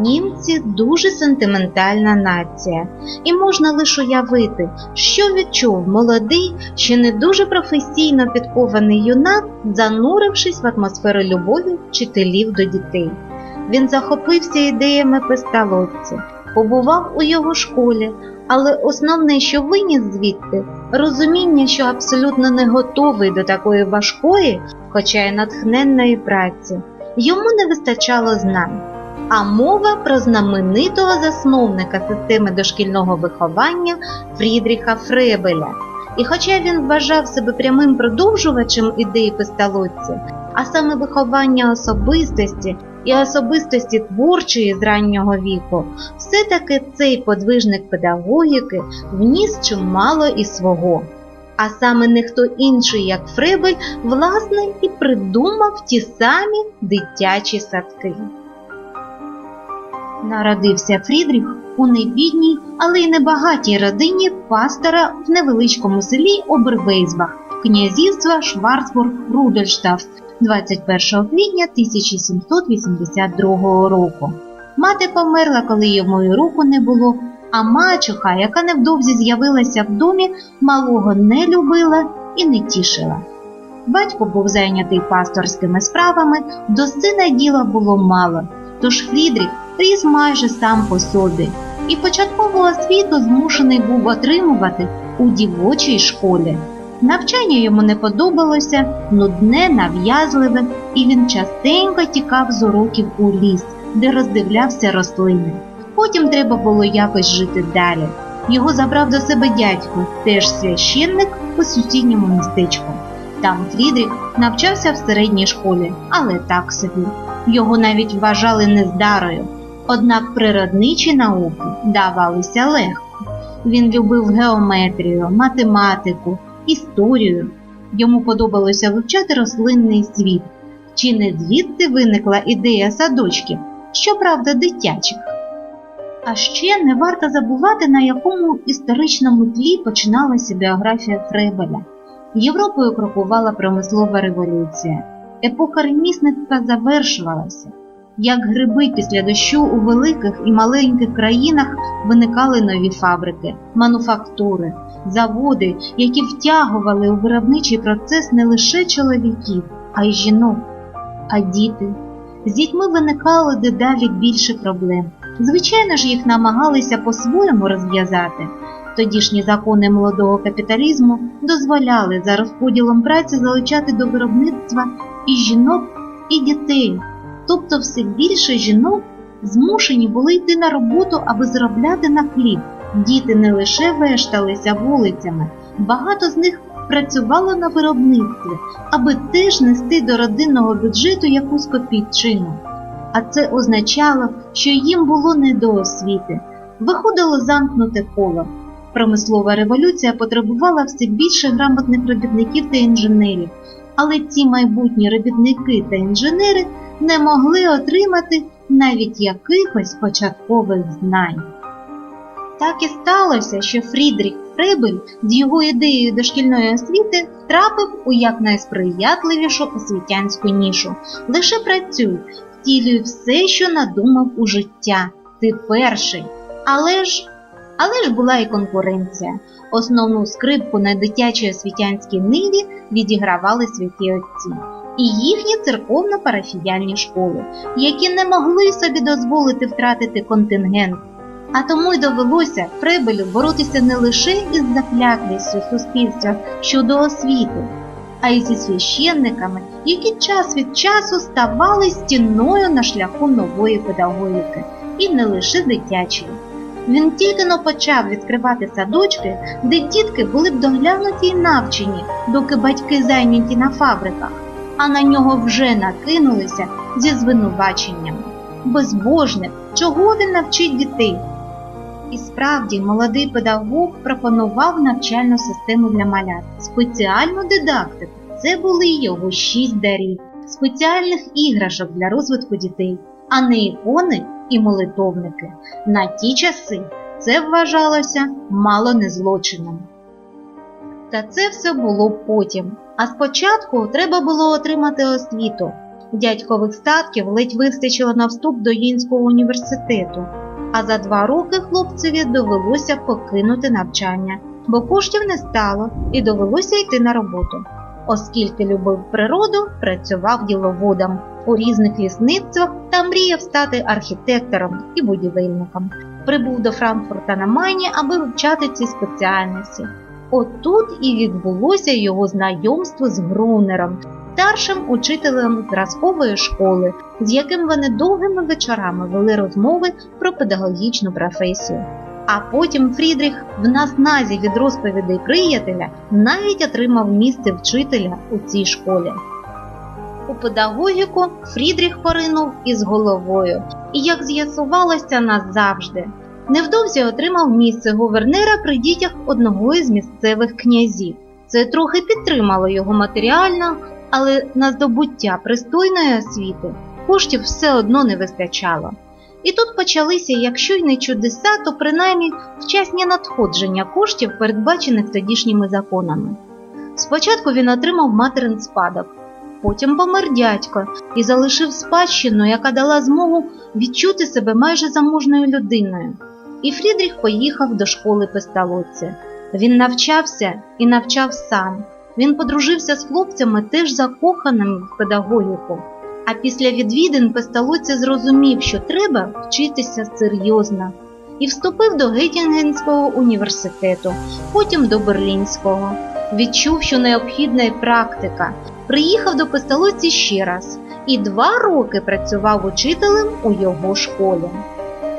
Німці дуже сентиментальна нація, і можна лише уявити, що відчув молодий, ще не дуже професійно підкований юнак, занурившись в атмосферу любові вчителів до дітей. Він захопився ідеями песталотці, побував у його школі, але основне, що виніс звідти, розуміння, що абсолютно не готовий до такої важкої, хоча й натхненної праці. Йому не вистачало знань. А мова про знаменитого засновника системи дошкільного виховання Фрідріха Фребеля. І хоча він вважав себе прямим продовжувачем ідеї песталотці, а саме виховання особистості і особистості творчої з раннього віку, все-таки цей подвижник педагогіки вніс чимало і свого. А саме не хто інший, як Фребель, власне, і придумав ті самі дитячі садки. Народився Фрідріх у небідній, але й небагатій родині пастора в невеличкому селі Обервейсбах, князівства Шварцбург Рудольштафт 21 квітня 1782 року. Мати померла, коли йому і руку не було, а мачуха, яка невдовзі з'явилася в домі, малого не любила і не тішила. Батько був зайнятий пасторськими справами, до сина діла було мало, тож Фрідріх ріс майже сам по собі, і початкову освіту змушений був отримувати у дівочій школі. Навчання йому не подобалося, нудне, нав'язливе, і він частенько тікав з уроків у ліс, де роздивлявся рослини. Потім треба було якось жити далі. Його забрав до себе дядько, теж священник у сусідньому містечку. Там Фрідріх навчався в середній школі, але так собі. Його навіть вважали нездарою. Однак природничі науки давалися легко. Він любив геометрію, математику, історію. Йому подобалося вивчати рослинний світ. Чи не звідти виникла ідея садочків, щоправда, дитячих? А ще не варто забувати, на якому історичному тлі починалася біографія Фребеля. Європою крокувала промислова революція. Епоха ремісництва завершувалася. Як гриби після дощу у великих і маленьких країнах виникали нові фабрики, мануфактури, заводи, які втягували у виробничий процес не лише чоловіків, а й жінок, а діти. З дітьми виникало дедалі більше проблем. Звичайно ж, їх намагалися по-своєму розв'язати. Тодішні закони молодого капіталізму дозволяли за розподілом праці залучати до виробництва і жінок, і дітей. Тобто все більше жінок змушені були йти на роботу, аби заробляти на хліб. Діти не лише вешталися вулицями, багато з них працювало на виробництві, аби теж нести до родинного бюджету якусь копійчину. А це означало, що їм було не до освіти. Виходило замкнуте коло. Промислова революція потребувала все більше грамотних робітників та інженерів, але ці майбутні робітники та інженери не могли отримати навіть якихось початкових знань. Так і сталося, що Фрідріх Фребель з його ідеєю дошкільної освіти трапив у якнайсприятливішу освітянську нішу. Лише працюй, втілюй все, що надумав у життя. Ти перший. Але ж але ж була і конкуренція. Основну скрипку на дитячій освітянській ниві відігравали святі отці і їхні церковно-парафіяльні школи, які не могли собі дозволити втратити контингент. А тому й довелося Фребелю боротися не лише із закляклістю суспільства щодо освіти, а й зі священниками, які час від часу ставали стіною на шляху нової педагогіки, і не лише дитячої. Він тільки но почав відкривати садочки, де дітки були б доглянуті й навчені, доки батьки зайняті на фабриках, а на нього вже накинулися зі звинуваченнями. Безбожник, чого він навчить дітей? І справді молодий педагог пропонував навчальну систему для малят, спеціальну дидактику. Це були його шість дарів, спеціальних іграшок для розвитку дітей, а не ікони і молитовники. На ті часи це вважалося мало не злочином. Та це все було потім. А спочатку треба було отримати освіту. Дядькових статків ледь вистачило на вступ до Їнського університету, а за два роки хлопцеві довелося покинути навчання, бо коштів не стало і довелося йти на роботу. Оскільки любив природу, працював діловодом у різних лісництвах та мріяв стати архітектором і будівельником. Прибув до Франкфурта на Майні, аби вивчати ці спеціальності. Отут і відбулося його знайомство з Грунером, старшим учителем зразкової школи, з яким вони довгими вечорами вели розмови про педагогічну професію. А потім Фрідріх в насназі від розповідей приятеля навіть отримав місце вчителя у цій школі. У педагогіку Фрідріх поринув із головою і, як з'ясувалося, назавжди. Невдовзі отримав місце гувернера при дітях одного із місцевих князів. Це трохи підтримало його матеріально, але на здобуття пристойної освіти коштів все одно не вистачало. І тут почалися, якщо й не чудеса, то принаймні вчасні надходження коштів, передбачених тодішніми законами. Спочатку він отримав материн спадок, потім помер дядько і залишив спадщину, яка дала змогу відчути себе майже заможною людиною. І Фрідріх поїхав до школи Песталоці. Він навчався і навчав сам. Він подружився з хлопцями теж закоханими в педагогіку. А після відвідин Песталоці зрозумів, що треба вчитися серйозно, і вступив до Геттінгенського університету, потім до Берлінського. Відчув, що необхідна й практика. Приїхав до Песталоці ще раз і два роки працював учителем у його школі.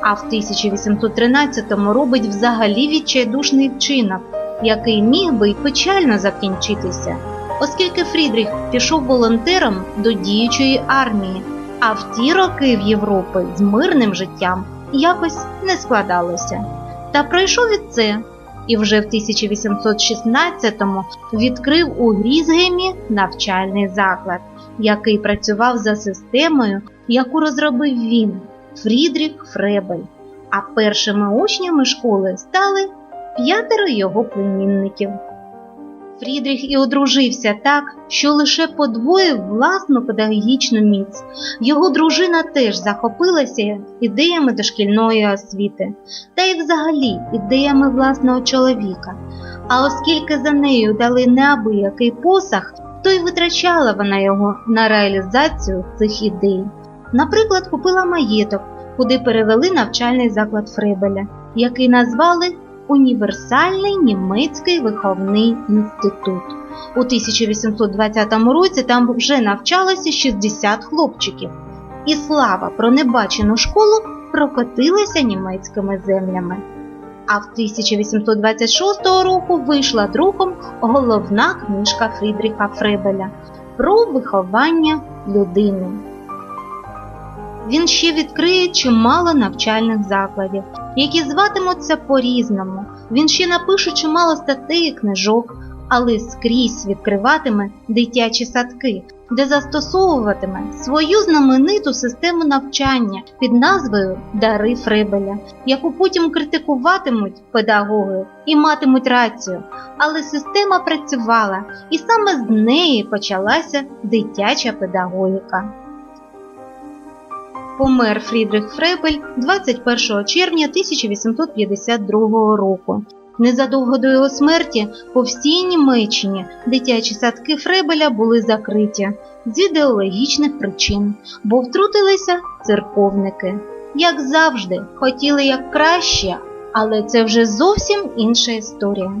А в 1813-му робить взагалі відчайдушний вчинок, який міг би й печально закінчитися оскільки Фрідріх пішов волонтером до діючої армії, а в ті роки в Європі з мирним життям якось не складалося. Та пройшов і це, і вже в 1816-му відкрив у Грізгемі навчальний заклад, який працював за системою, яку розробив він, Фрідрік Фребель. А першими учнями школи стали п'ятеро його племінників. Фрідріх і одружився так, що лише подвоїв власну педагогічну міць. Його дружина теж захопилася ідеями дошкільної освіти, та й взагалі ідеями власного чоловіка. А оскільки за нею дали неабиякий посах, то й витрачала вона його на реалізацію цих ідей. Наприклад, купила маєток, куди перевели навчальний заклад Фребеля, який назвали Універсальний німецький виховний інститут. У 1820 році там вже навчалося 60 хлопчиків, і слава про небачену школу прокотилася німецькими землями. А в 1826 року вийшла друком головна книжка Фрідріха Фребеля про виховання людини. Він ще відкриє чимало навчальних закладів, які зватимуться по-різному. Він ще напише чимало статей і книжок, але скрізь відкриватиме дитячі садки, де застосовуватиме свою знамениту систему навчання під назвою Дари Фребеля, яку потім критикуватимуть педагоги і матимуть рацію. Але система працювала, і саме з неї почалася дитяча педагогіка. Помер Фрідрих Фребель 21 червня 1852 року. Незадовго до його смерті по всій Німеччині дитячі садки Фребеля були закриті з ідеологічних причин, бо втрутилися церковники. Як завжди, хотіли як краще, але це вже зовсім інша історія.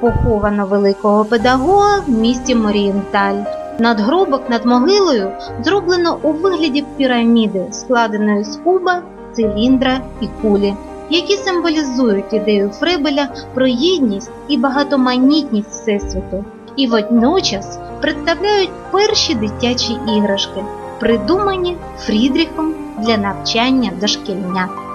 Поховано великого педагога в місті Морієнталь. Надгробок над могилою зроблено у вигляді піраміди, складеної з куба, циліндра і кулі, які символізують ідею Фребеля про єдність і багатоманітність Всесвіту, і водночас представляють перші дитячі іграшки, придумані Фрідріхом для навчання дошкільнят.